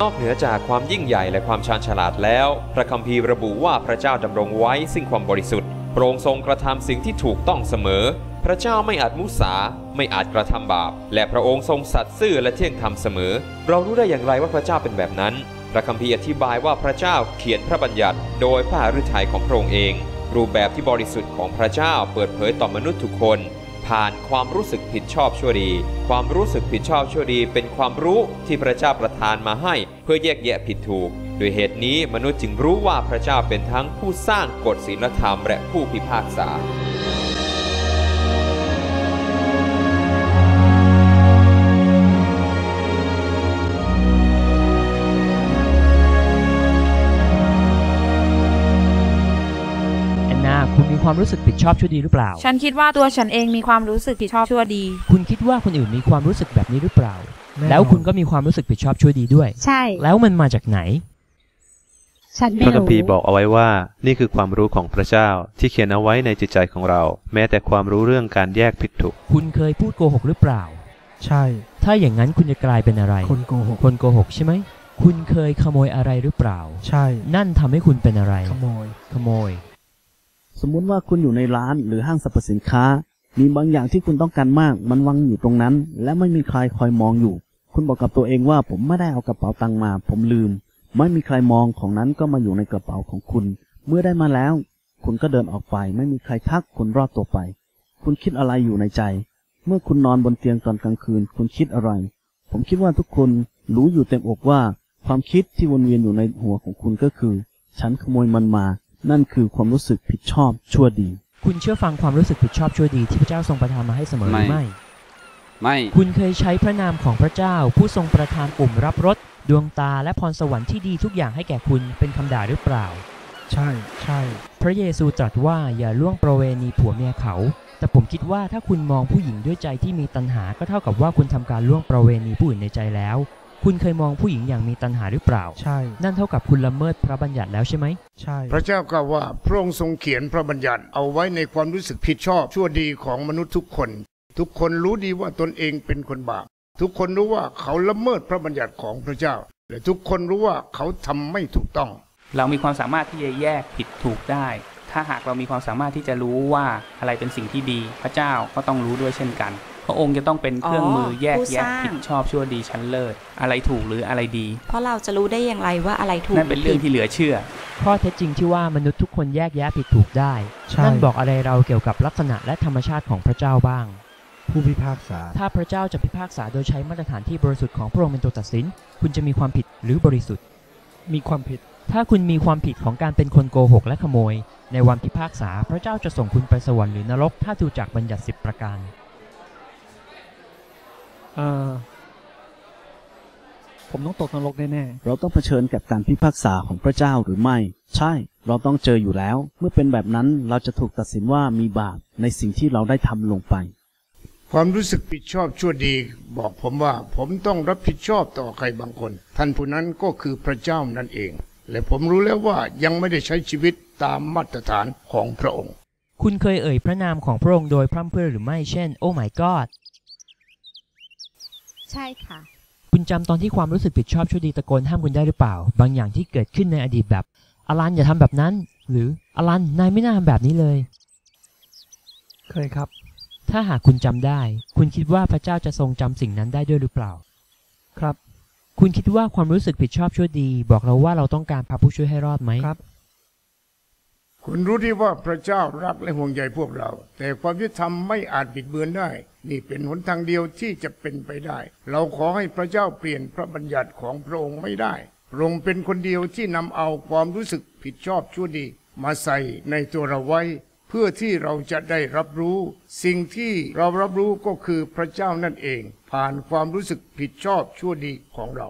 นอกเหนือจากความยิ่งใหญ่และความชาญฉลาดแล้ว พระคัมภีร์ระบุว่าพระเจ้าดำรงไว้ซึ่งความบริสุทธิ์พระองทรงกระทำสิ่งที่ถูกต้องเสมอ พระเจ้าไม่อาจมุสา ไม่อาจกระทำบาป และพระองค์ทรงสัตย์ซื่อและเที่ยงธรรมเสมอ เรารู้ได้อย่างไรว่าพระเจ้าเป็นแบบนั้น พระคัมภีร์อธิบายว่าพระเจ้าเขียนพระบัญญัติ โดยพระฤทัยของพระองค์เอง รูปแบบที่บริสุทธิ์ของพระเจ้าเปิดเผยต่อมนุษย์ทุกคน ผ่านความรู้สึกผิดชอบชั่วดี ความรู้สึกผิดชอบชั่วดี เป็นความรู้ที่พระเจ้าประทานมาให้ เพื่อแยกแยะผิดถูก โดยเหตุนี้มนุษย์จึงรู้ว่าพระเจ้าเป็นทั้งผู้สร้างกฎศีลธรรมและผู้พิพากษา คุณมีความรู้สึกผิดชอบชั่วดีหรือเปล่า ฉันคิดว่าตัวฉันเองมีความรู้สึกผิดชอบชั่วดี คุณคิดว่าคนอื่นมีความรู้สึกแบบนี้หรือเปล่าแล้วคุณก็มีความรู้สึกผิดชอบชั่วดีด้วย ใช่ แล้วมันมาจากไหน ฉันพไม่ระคัมรู้ ภีร์บอกเอาไว้ว่า นี่คือความรู้ของพระเจ้าที่เขียนเอาไว้ในจิตใจของเรา แม้แต่ความรู้เรื่องการแยกผิดถูก คุณเคยพูดโกหกหรือเปล่า ใช่ถ้าอย่างนั้นคุณจะกลายเป็นอะไร คนโกหกคนโกหกใช่ไหม คุณเคยขโมยอะไรหรือเปล่า ใช่นั่นทำให้คุณเป็นอะไร ขโมย ขโมยส มมุติว่าคุณอยู่ในร้านหรือห้างสรรพสินค้า มีบางอย่างที่คุณต้องการมาก มันวางอยู่ตรงนั้น และไม่มีใครคอยมองอยู่ คุณบอกกับตัวเองว่าผมไม่ได้เอากระเป๋าตังค์มา ผมลืม ไม่มีใครมองของนั้นก็มาอยู่ในกระเป๋าของคุณ เมื่อได้มาแล้ว คุณก็เดินออกไป ไม่มีใครทักคุณรอดตัวไป คุณคิดอะไรอยู่ในใจ เมื่อคุณนอนบนเตียงตอนกลางคืน คุณคิดอะไร ผมคิดว่าทุกคนรู้อยู่เต็มอกว่า ความคิดที่วนเวียนอยู่ในหัวของคุณก็คือ ฉันขโมยมันมา นั่นคือความรู้สึกผิดชอบชั่วดี คุณเชื่อฟังความรู้สึกผิดชอบชั่วดีที่พระเจ้าทรงประทานมาให้เสมอหรือไม่ไม่ ไม่ คุณเคยใช้พระนามของพระเจ้า ผู้ทรงประทานปุ่มรับรสดวงตาและพรสวรรค์ที่ดีทุกอย่างให้แก่คุณเป็นคำด่าหรือเปล่า ใช่ใช่ พระเยซูตรัสว่าอย่าล่วงประเวณีผัวเมียเขา แต่ผมคิดว่าถ้าคุณมองผู้หญิงด้วยใจที่มีตัณหาก็เท่ากับว่าคุณทำการล่วงประเวณีผู้อื่นในใจแล้ว คุณเคยมองผู้หญิงอย่างมีตัณหาหรือเปล่า ใช่ นั่นเท่ากับคุณละเมิดพระบัญญัติแล้วใช่ไหม ใช่ พระเจ้ากล่าวว่าพระองค์ทรงเขียนพระบัญญัติ เอาไว้ในความรู้สึกผิดชอบชั่วดีของมนุษย์ทุกคน ทุกคนรู้ดีว่าตนเองเป็นคนบาป ทุกคนรู้ว่าเขาละเมิดพระบัญญัติของพระเจ้า และทุกคนรู้ว่าเขาทำไม่ถูกต้อง เรามีความสามารถที่จะแยกผิดถูกได้ ถ้าหากเรามีความสามารถที่จะรู้ว่าอะไรเป็นสิ่งที่ดี พระเจ้าก็ต้องรู้ด้วยเช่นกัน พระองค์จะต้องเป็นเครื่องมือแยกผู้แยะสร้างผิดชอบชั่วดีชั้นเลิศอะไรถูกหรืออะไรดี เพราะเราจะรู้ได้อย่างไรว่าอะไรถูกนั่นเป็นเรื่องที่เหลือเชื่อข้อเท็จจริงที่ว่ามนุษย์ทุกคนแยกแยะผิดถูกได้ใช่นั่นบอกอะไรเราเกี่ยวกับลักษณะและธรรมชาติของพระเจ้าบ้าง ผู้พิพากษา ถ้าพระเจ้าจะพิพากษาโดยใช้มาตรฐานที่บริสุทธิ์ของพระองค์เป็นตัวตัดสิน คุณจะมีความผิดหรือบริสุทธิ์ มีความผิด ถ้าคุณมีความผิดของการเป็นคนโกหกและขโมย ในวันพิพากษาพระเจ้าจะส่งคุณไปสวรรค์หรือนรกถ้าดูจากบัญญัติสิบประการเอ่อ ผมต้องตกนรกแน่เราต้องเผชิญกับการพิพากษาของพระเจ้าหรือไม่ ใช่ เราต้องเจออยู่แล้ว เมื่อเป็นแบบนั้นเราจะถูกตัดสินว่ามีบาปในสิ่งที่เราได้ทำลงไป ความรู้สึกผิดชอบชั่วดีบอกผมว่าผมต้องรับผิดชอบต่อใครบางคน ท่านผู้นั้นก็คือพระเจ้านั่นเอง และผมรู้แล้วว่ายังไม่ได้ใช้ชีวิตตามมาตรฐานของพระองค์ คุณเคยเอ่ยพระนามของพระองค์โดยพร่ำเพรื่อหรือไม่เช่น โอ้ my god ใช่ค่ะ คุณจำตอนที่ความรู้สึกผิดชอบชั่วดีตะโกนห้ามคุณได้หรือเปล่า บางอย่างที่เกิดขึ้นในอดีตแบบอลันอย่าทำแบบนั้น หรืออลันนายไม่น่าทำแบบนี้เลยๆเคยครับ ถ้าหากคุณจำได้ คุณคิดว่าพระเจ้าจะทรงจำสิ่งนั้นได้ด้วยหรือเปล่า ครับ คุณคิดว่าความรู้สึกผิดชอบชั่วดี บอกเราว่าเราต้องการพาผู้ช่วยให้รอดไหมครับ คุณรู้ดีว่าพระเจ้ารักและห่วงใยพวกเรา แต่ความยุติธรรมไม่อาจบิดเบือนได้ นี่เป็นหนทางเดียวที่จะเป็นไปได้ เราขอให้พระเจ้าเปลี่ยนพระบัญญัติของพระองค์ไม่ได้พระองค์เป็นคนเดียวที่นำเอาความรู้สึกผิดชอบชั่วดี มาใส่ในตัวเราไว้ เพื่อที่เราจะได้รับรู้ สิ่งที่เรารับรู้ก็คือพระเจ้านั่นเอง ผ่านความรู้สึกผิดชอบชั่วดีของเรา